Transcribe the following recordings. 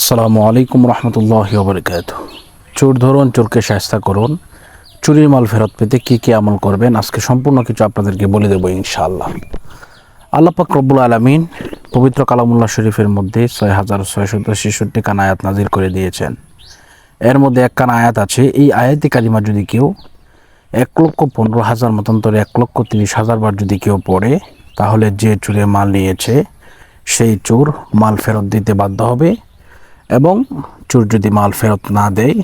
আসসালামু আলাইকুম রহমতুল্লাহ বরকাত চোর ধরুন, চোরকে শাস্তা করুন। চুরির মাল ফেরত পেতে কী কী আমল করবেন? আজকে সম্পূর্ণ কিছু আপনাদেরকে বলে দেবো ইনশাআল্লাহ। আল্লাহ পাক রব্বুল আলমিন পবিত্র কালামুল্লাহ শরীফের মধ্যে ছয় হাজার ছয়শত ছেষট্টি কান আয়াত নাজির করে দিয়েছেন। এর মধ্যে এক কান আয়াত আছে, এই আয়াতি কালিমা যদি কেউ এক লক্ষ পনেরো হাজার মতান্তরে এক লক্ষ তিরিশ হাজার বার যদি কেউ পড়ে, তাহলে যে চুরে মাল নিয়েছে, সেই চোর মাল ফেরত দিতে বাধ্য হবে। এবং চোর যদি মাল ফেরত না দেয়,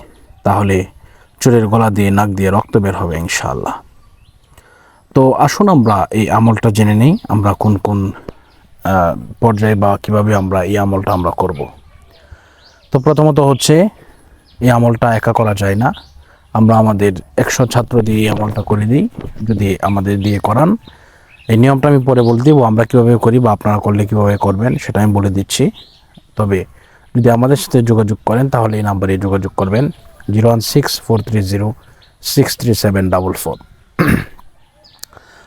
তাহলে চোরের গলা দিয়ে নাক দিয়ে রক্ত বের হবে ইনশাআল্লাহ। তো আসুন আমরা এই আমলটা জেনে নেই, আমরা কোন কোন পর্যায়ে বা কীভাবে আমরা এই আমলটা আমরা করব। তো প্রথমত হচ্ছে, এই আমলটা একা করা যায় না। আমরা আমাদের একশো ছাত্র দিয়ে এই আমলটা করে দিই, যদি আমাদের দিয়ে করান। এই নিয়মটা আমি পরে বলে দিব, আমরা কীভাবে করি বা আপনারা করলে কীভাবে করবেন, সেটা আমি বলে দিচ্ছি। তবে যদি আমাদের সাথে যোগাযোগ করেন, তাহলে এই নাম্বারে যোগাযোগ করবেন zero one six four three zero six three seven double four.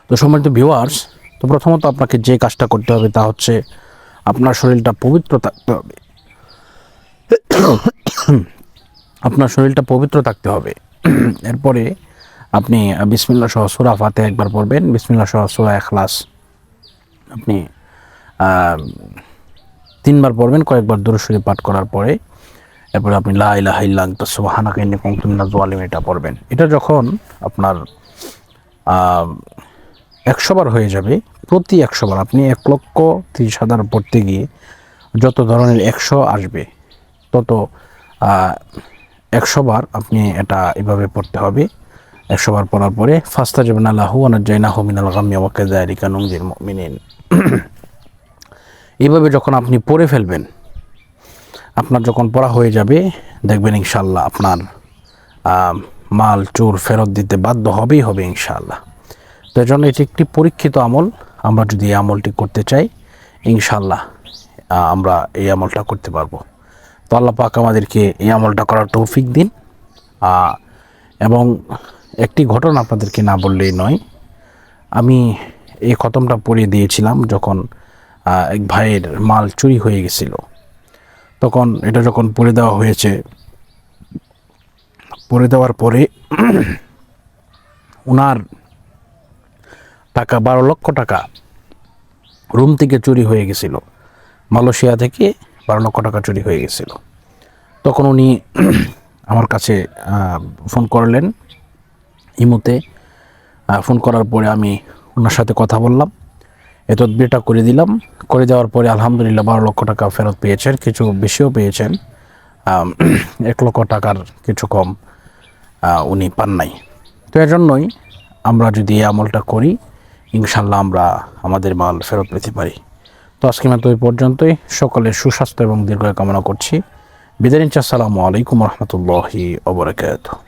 তো সম্মানিত ভিউয়ার্স, তো প্রথমত আপনাকে যে কাজটা করতে হবে তা হচ্ছে আপনার শরীরটা পবিত্র থাকতে হবে। আপনার শরীরটা পবিত্র থাকতে হবে। এরপরে আপনি বিসমিল্লা সহ সুরা ফাতে একবার পড়বেন। বিসমিল্লা সহ সুরা এখলাস আপনি তিনবার পড়বেন, কয়েকবার দূরস্বরী পাঠ করার পরে। এরপরে আপনি লা ইলাহা ইল্লা আনতা সুবহানাকা ইন্নী কুনতু মিনাজ জালিমিন এটা পড়বেন। এটা যখন আপনার একশো বার হয়ে যাবে, প্রতি একশো বার আপনি এক লক্ষ তিরিশ হাজার পড়তে গিয়ে যত ধরনের একশো আসবে, তত একশো বার আপনি এটা এভাবে পড়তে হবে। একশো বার পড়ার পরে ফাস্তা যাবেন আল্লাহু আনাজ্জাইনাহু মিনাল গাম্মি ওয়া কাযালিকা নুনজিল মুমিনিন। এইভাবে যখন আপনি পড়ে ফেলবেন, আপনার যখন পড়া হয়ে যাবে, দেখবেন ইনশাল্লাহ আপনার মাল, চোর ফেরত দিতে বাধ্য হবেই হবে ইনশাল্লাহ তো জন্য এটি একটি পরীক্ষিত আমল, আমরা যদি এই আমলটি করতে চাই ইনশাল্লাহ আমরা এই আমলটা করতে পারব। তো আল্লাহ পাক আমাদেরকে এই আমলটা করার তৌফিক দিন। এবং একটি ঘটনা আপনাদেরকে না বললেই নয়, আমি এই খতমটা পড়িয়ে দিয়েছিলাম যখন এক ভাইয়ের মাল চুরি হয়ে গেছিল। তখন এটা যখন পড়ে দেওয়া হয়েছে পড়ে দেওয়ার পরে ওনার টাকা বারো লক্ষ টাকা রুম থেকে চুরি হয়ে গেছিল। মালয়েশিয়া থেকে বারো লক্ষ টাকা চুরি হয়ে গেছিল। তখন উনি আমার কাছে ফোন করলেন। ইমোতে ফোন করার পরে আমি ওনার সাথে কথা বললাম। এ তদবিরটা করে দিলাম। করে দেওয়ার পরে আলহামদুলিল্লাহ বারো লক্ষ টাকা ফেরত পেয়েছেন, কিছু বেশিও পেয়েছেন। এক লক্ষ টাকার কিছু কম উনি পান নাই। তো এর জন্যই আমরা যদি এই আমলটা করি ইনশাল্লাহ আমরা আমাদের মাল ফেরত পেতে পারি। তো আজকে মতো এই পর্যন্তই। সকলের সুস্বাস্থ্য এবং দীর্ঘ কামনা করছি। বিদায় নিচ্ছি। আসসালামু আলাইকুম রহমতুল্লাহি ওবরাকাতুহ